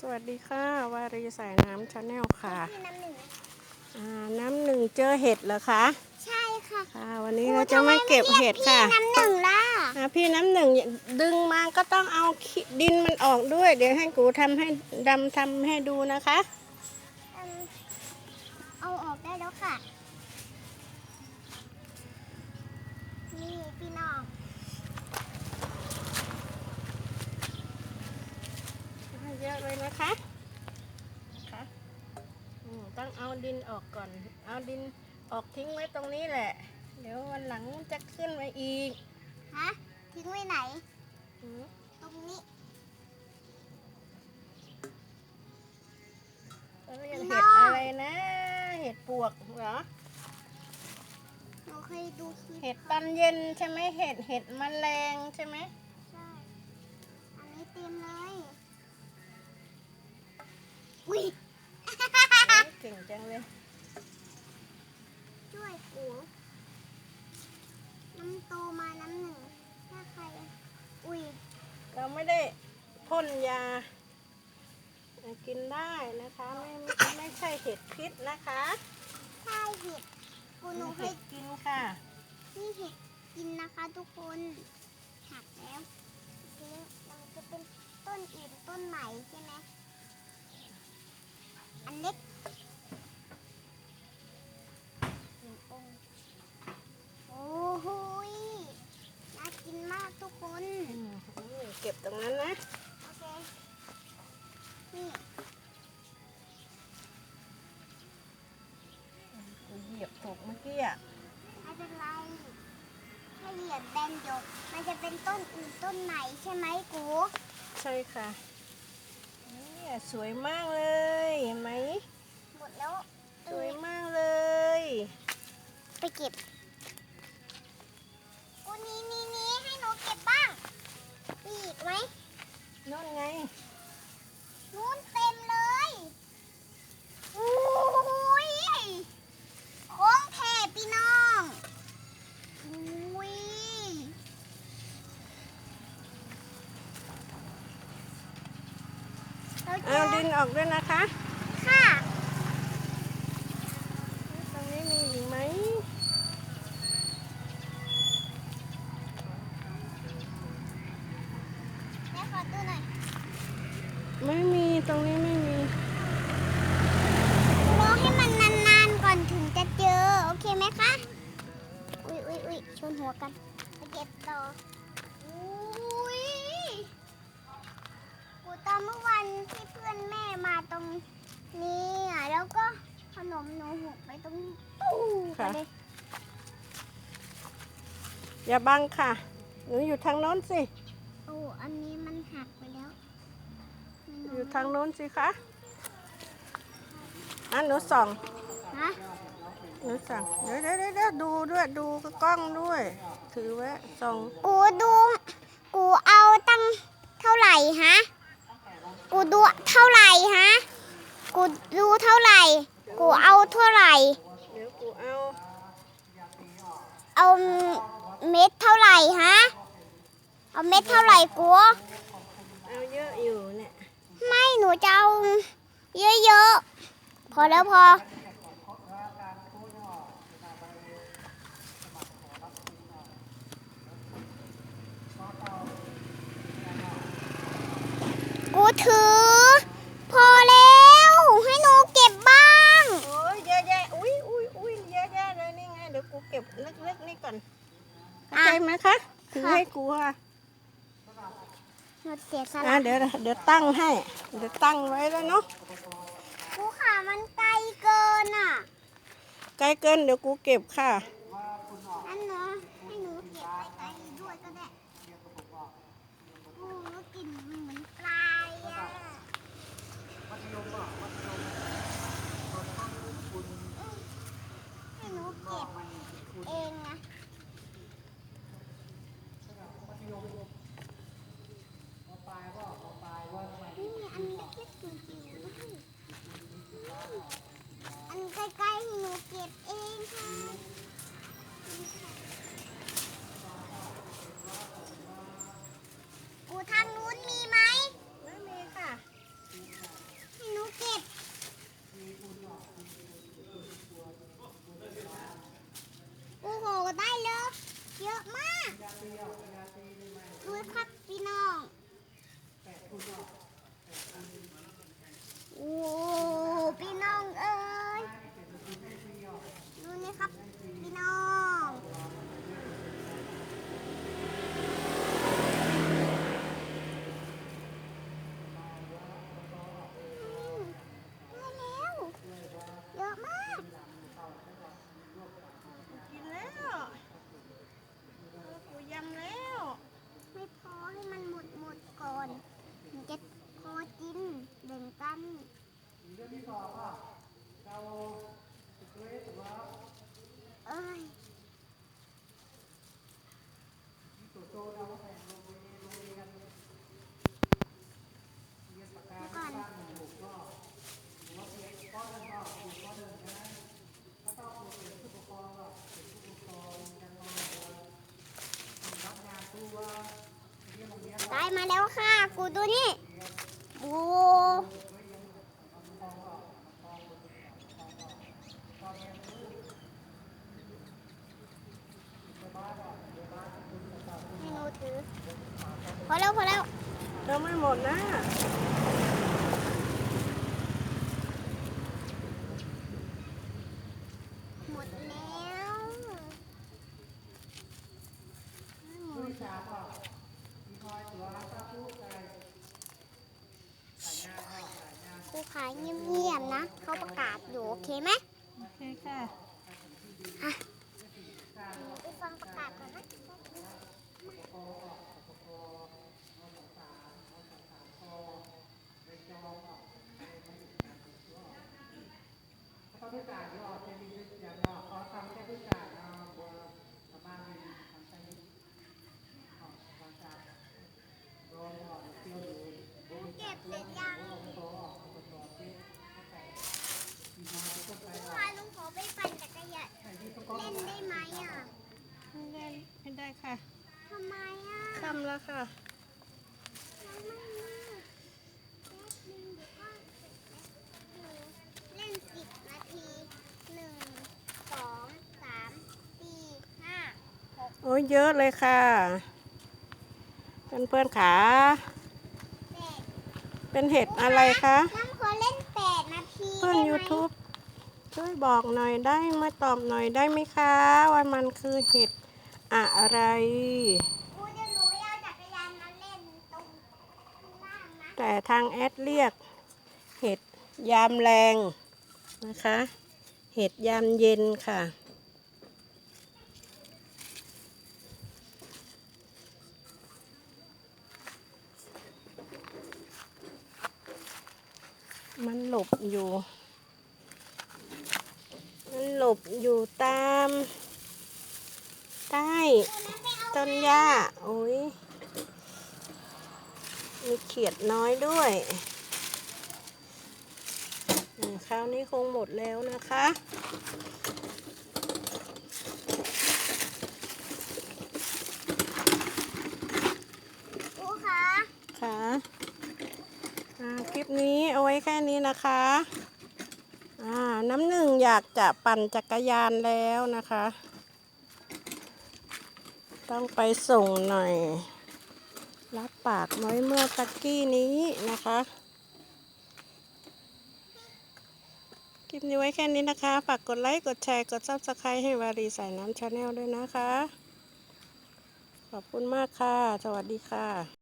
สวัสดีค่ะ วารีสายน้ำชาแนลค่ะพี่น้ำหนึ่งนะอ่าน้ำหนึ่งเจอเห็ดเหรอคะใช่ค่ะค่ะ วันนี้เราจะมาเก็บเห็ดค่ะพี่น้ำหนึ่งล่ะอ่าพี่น้ำหนึ่งดึงมาก็ต้องเอาขี้ดินมันออกด้วย เดี๋ยวให้กูทำให้ดำทำให้ดูนะคะ เอิ่มเอาออกได้แล้วค่ะ นี่พี่น้อง ยอะเลยนะคะนะคะอืมต้องเอาดินออกก่อน เอาดินออกทิ้งไว้ตรงนี้แหละ เดี๋ยววันหลังมันจะขึ้นมาอีก ฮะ ทิ้งไว้ไหนอืมตรงนี้เขาเรียกพี่เห็น้ดองอะไรนะ เห็ดปวกเหรอหนูเคยดูคลิปเห็ดตอนเย็นใช่ไหมเห็ดเห็ดแมลงใช่ไหมใช่ อันนี้เต็มเลย อุ้ยโอ้ยเก่งจังเลย ช่วยกู น้ำโตมาน้ำหนึ่งถ้าใคร อุ้ย เราไม่ได้พ่นยา กินได้นะคะ ไม่ไม่ไม่ใช่เห็ดพิษนะคะ ใช่เห็ด กูหนูเคเห็ยดกินค่ะ นี่เห็ดกินนะคะทุกคน เล็กหนึ่งองค์โอ้โหยน่ากินมากทุกคนอืมนี่เก็บตรงนั้นนะโอเค นี่เหยียบถูกเมื่อกี้อะไม่เป็นไรถ้าเหยียบแบนหยกมันจะเป็นต้นอื่นต้นไหนใช่ไหมกู ใช่ค่ะเนี่ยสวยมากเลย เห็นไหมหมดแล้วสวยมากเลย ไปเก็บกูนี้นี้นี้ให้หนูเก็บบ้างมีอีกไหมนั่นไงนู้นเต็มเลยโอ้ยของแท้พี่น้องอุ้ยเราเจเอาอดินออกด้วยนะคะค่ะ ตรงนี้มีอีกไหม แม่ขอดูหน่อย ไม่มีตรงนี้ไม่มี รอให้มันนานๆก่อนถึงจะเจอ โอเคไหมคะ อุ้ยอุ้ยอุ้ยช นหัวกันไปเก็บต่ออุ้ยกูตอนเมื่อวันที่เพื่อนแม่มาตรงนี้อะแล้วก็ขนมหนูหกไปตรงนี้ตู้ไปเลยอย่าบังค่ะ หนูอยู่ทางโน้นสิ โอ้อันนี้มันหักไปแล้วมันอยู่ทางโน้นสิคะอะหนูส่องฮะ หนูส่องเดี๋ยวเดี๋ยวเดี๋ยวเดี๋ยวดูด้วย ดูกล้องด้วย ถือไว้ส่องกูดู กูเอาตั้งเท่าไหร่ฮะ กูดูเท่าไหร่ฮะ กูดูเท่าไหร่ กูเอาเท่าไหร่ เดี๋ยวกูเอา เอาเม็ดเท่าไหร่ฮะ เอาเม็ดเท่าไหร่กูเอาเยอะอยู่เนี่ย ไม่ หนูจะเอาเยอะๆ พอแล้วพอ กูถือ พอแล้ว ให้หนูเก็บบ้าง โอ้ยเยอะแยะอุ้ยอุ้ยอุ้ยเยอะแยะเลยนี่ไง เดี๋ยวกูเก็บเล็กๆนี่ก่อนเข้าใจไหมคะ ถือ ให้กูค่ะหนูเสียสอะละเดี๋ยวเดี๋ยวตั้งให้ เดี๋ยวตั้งไว้แล้วเนาะกูขามันไกลเกินอะใกล้เกินเดี๋ยวกูเก็บค่ะอันเนาะให้หนูเก็บไปไกลด้วยก็ได้โอ้แล้วกลิ่นมันเหมือนปลายอะให้หนูเก็บเองนะ นี่มีอันเล็กๆจิ๋วๆด้วยอันใกล้ๆให้หนูเก็บเองค่ะ เอ้ยเดี๋ยวก่อนได้มา แล้วค่ะ กูดูนี่โอ้ให้หนูถือพอแล้วพอแล้วเราไม่หมดนะ หมดแล้วหมดครู ขายเงียบๆนะ เขาประกาศอยู่ โอเคไหมโอเคค่ะไปฟังประกาศก่อนนะ เก็บเสร็จยังพาลุงขอไปปั่นจักรยานเล่นได้ไหมอะ ไม่ได้ไม่ได้ค่ะ ทำไมอะ ค่ำแล้วค่ะ มันไม่มืดแป๊บนึงเดี๋ยวก็เสร็จแล้วหนูเล่นสิบนาทีหนึ่งสองสามสี่ห้าหก โอ้ยเยอะเลยค่ะ เพื่อนเพื่อนๆขาแปดเป็นเห็ดอะไรคะน้ำขอเล่นแปดนาทีเพื่อนได้ไหม YouTube ช่วยบอกหน่อยได้มาตอบหน่อยได้ไหมคะ ว่ามันคือเห็ดอะไรกูจะหนูไปเอาจักรยานมาเล่นตรงข้างล่างนะแต่ทางแอดเรียก เห็ดยามแรงนะคะ เห็ดยามเย็นค่ะ มันหลบอยู่ มันหลบอยู่ตาม ใต้ต้นหญ้าโอ้ยมีเขียดน้อยด้วยอืมคราวนี้คงหมดแล้วนะคะกูคะค่ะอ่าคลิปนี้เอาไว้ แค่นี้นะคะอ่าน้ำหนึ่งอยากจะปั่นจักรยานแล้วนะคะ ต้องไปส่งหน่อย รับปากไว้เมื่อตะกี้นี้นะคะ คลิปนี้ไว้แค่นี้นะคะ ฝากกดไลค์ กดแชร์ กดซับสไครต์ให้วารีสายน้ำชาแนลด้วยนะคะ ขอบคุณมากค่ะ สวัสดีค่ะ